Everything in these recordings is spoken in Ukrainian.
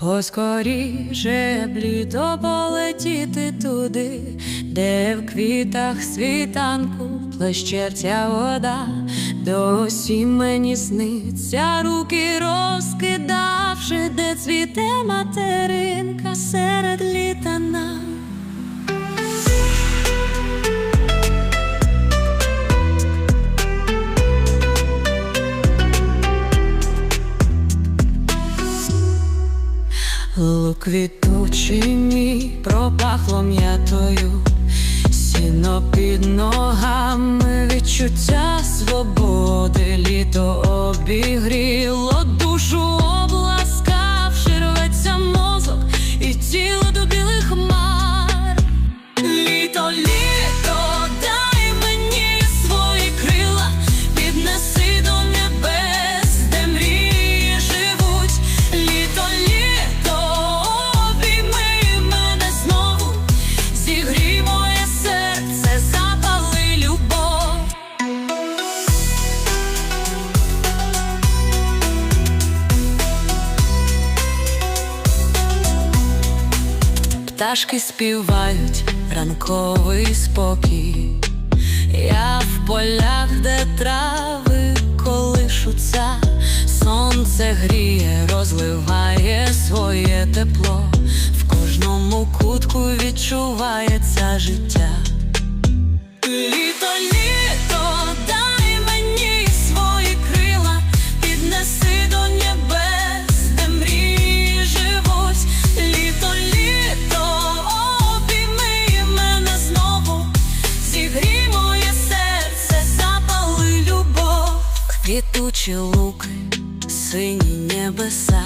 Поскоріше блідо полетіти туди, де в квітах світанку плещеться вода, досі мені сниться, руки розкидавши, де цвіте материнка Лук квітучий пропахло м'ятою, сіно під ногами відчуття свободи, літо обігріло Пташки співають ранковий спокій. Я в полях, де трави колишуться, сонце гріє, розливає своє тепло, в кожному кутку відчувається життя. Квітучі луки, сині небеса.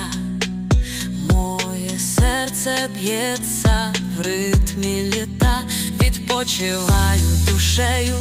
Моє серце б'ється в ритмі літа, відпочиваю душею,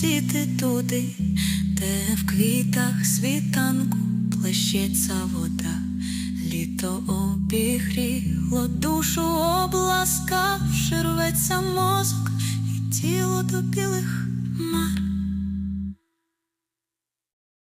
полетіти туди, де в квітах світанку плещеться вода, літо обігріло душу, обласкавши рветься мозок і тіло до білих